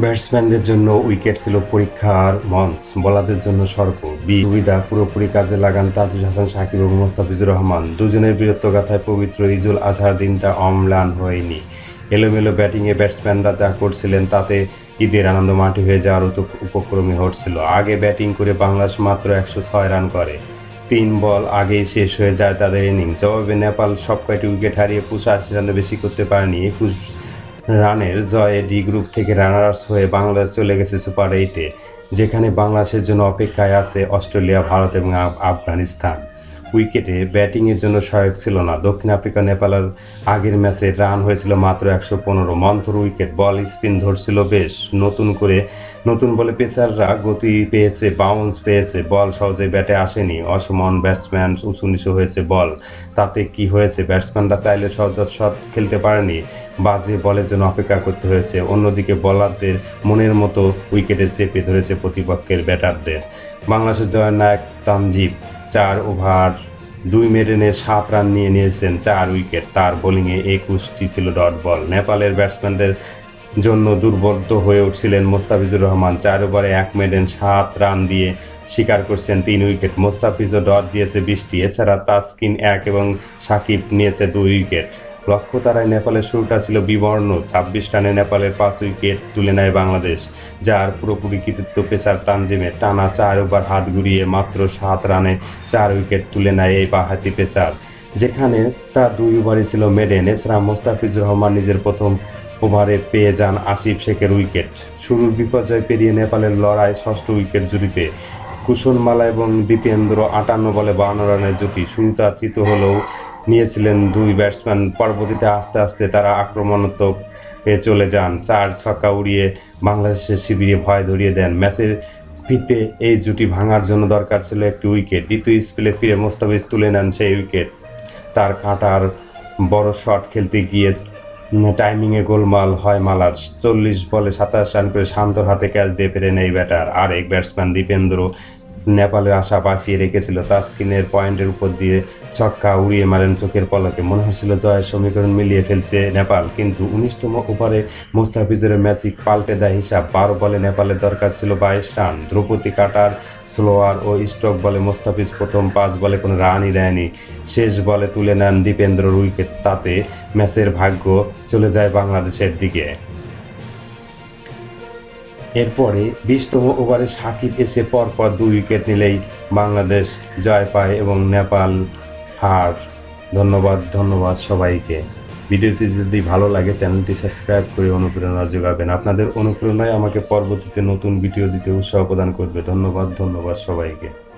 ব্যাটসম্যানদের জন্য উইকেট ছিল পরীক্ষার মঞ্চ, বোলারদের জন্য স্বর্গ বি সুবিধা পুরোপুরি কাজে লাগান তাজুল হাসান, সাকিব এবং মোস্তাফিজুর রহমান। দুজনের বীরত্বগাথায় পবিত্র ইজুল আজহার দিনটা অম্লান হয়নি। এলোমেলো ব্যাটিংয়ে ব্যাটসম্যানরা যা করছিলেন তাতে ঈদের আনন্দ মাটি হয়ে যাওয়ার উপক্রমী হচ্ছিল আগে ব্যাটিং করে বাংলাদেশ মাত্র একশো ছয় রান করে। তিন বল আগেই শেষ হয়ে যায় তাদের ইনিংস। জবাবে নেপাল সব কয়টি উইকেট হারিয়ে পুষা আশি রানে বেশি করতে পারেনি। একুশ রানের জয়ে ডি গ্রুপ থেকে রানার্স হয়ে বাংলাদেশ চলে গেছে সুপার এইটে, যেখানে বাংলাদেশের জন্য অপেক্ষায় আছে অস্ট্রেলিয়া, ভারত এবং আফগানিস্তান। উইকেটে ব্যাটিংয়ের জন্য সহায়ক ছিল না। দক্ষিণ আফ্রিকা নেপালের আগের ম্যাচে রান হয়েছিল মাত্র একশো পনেরো। মন্থর উইকেট বল স্পিন ধরছিল বেশ। নতুন করে নতুন বলে পেসাররা গতি পেয়েছে বাউন্স পেয়েছে বল সহজে ব্যাটে আসেনি। অসমান ব্যাটসম্যান উঁচু নিচু হয়েছে বল তাতে কি হয়েছে? ব্যাটসম্যানরা চাইলে সহজ শট খেলতে পারেনি। বাজে বলের জন্য অপেক্ষা করতে হয়েছে। অন্যদিকে বলারদের মনের মতো উইকেটে চেপে ধরেছে প্রতিপক্ষের ব্যাটারদের বাংলাদেশের জয়ের নায়ক তানজিব চার ওভার, দুই মেডেনে সাত রান নিয়ে নিয়েছেন চার উইকেট। তার বোলিংয়ে একুশটি ছিল ডট বল। নেপালের ব্যাটসম্যানদের জন্য দুর্বদ্ধ হয়ে উঠছিলেন মোস্তাফিজুর রহমান। চার ওভারে এক মেডেন, সাত রান দিয়ে স্বীকার করছেন তিন উইকেট। মোস্তাফিজও ডট দিয়েছে বৃষ্টি এছাড়া তাস্কিন এক এবং সাকিব নিয়েছে দুই উইকেট। লক্ষ্য তারায় নেপালের শুরুটা ছিল বিবর্ণ। ছাব্বিশ রানে নেপালের পাঁচ উইকেট তুলে নেয় বাংলাদেশ, যার পুরোপুরি কৃতিত্ব পেসার তানজিমের টানা চার ওভার হাত ঘুরিয়ে মাত্র সাত রানে চার উইকেট তুলে নেয় এই বাহাতি পেসার। যেখানে তার দুই ওভারই ছিল মেডেন এছাড়া মোস্তাফিজুর রহমান নিজের প্রথম ওভারে পেয়ে যান আসিফ শেখের উইকেট। শুরুর বিপর্যয় পেরিয়ে নেপালের লড়াই ষষ্ঠ উইকেট জুটিতে কুশনমালা এবং দীপেন্দ্র আটান্ন বলে বাউন্ন রানের জুটি। শুরুতে তৃতীয় হলেও নিয়েছিলেন দুই ব্যাটসম্যান। পরবর্তীতে আস্তে আস্তে তারা আক্রমণাত্মক এ চলে যান। চার ছক্কা উড়িয়ে বাংলাদেশের শিবিরে ভয় ধরিয়ে দেন। ম্যাচের ফিতে এই জুটি ভাঙার জন্য দরকার ছিল একটি উইকেট। দ্বিতীয় স্পেলে ফিরে মোস্তাফিজ তুলে নেন সেই উইকেট। তার কাঁটার বড় শট খেলতে গিয়ে টাইমিংয়ে গোলমাল হয় মালার। চল্লিশ বলে সাতাশ রান করে শান্তর হাতে ক্যাচ দিয়ে পেরেন এই ব্যাটার। আর এক ব্যাটসম্যান দীপেন্দ্র নেপালের আশা বাঁচিয়ে রেখেছিল। তাস্কিনের পয়েন্টের উপর দিয়ে ছক্কা উড়িয়ে মারেন চোখের পলকে। মনে হয়েছিল জয়ের সমীকরণ মিলিয়ে ফেলছে নেপাল, কিন্তু উনিশতম ওভারে মোস্তাফিজের ম্যাজিক পাল্টে দেয় হিসাব। বারো বলে নেপালের দরকার ছিল বাইশ রান। দ্রৌপদী কাটার, স্লোয়ার ও স্ট্রোক বলে মোস্তাফিজ প্রথম পাঁচ বলে কোনো রানই দেয়নি। শেষ বলে তুলে নেন দীপেন্দ্রর উইকেট। তাতে ম্যাচের ভাগ্য চলে যায় বাংলাদেশের দিকে। এরপরে বিশতম ওভারে সাকিব এসে পরপর দুই উইকেট নিলেই বাংলাদেশ জয় পায় এবং নেপাল হার। ধন্যবাদ ধন্যবাদ সবাইকে। ভিডিওটি যদি ভালো লাগে, চ্যানেলটি সাবস্ক্রাইব করে অনুপ্রেরণা যোগাবেন। আপনাদের অনুপ্রেরণায় আমাকে পরবর্তীতে নতুন ভিডিও দিতে উৎসাহ প্রদান করবে। ধন্যবাদ ধন্যবাদ সবাইকে।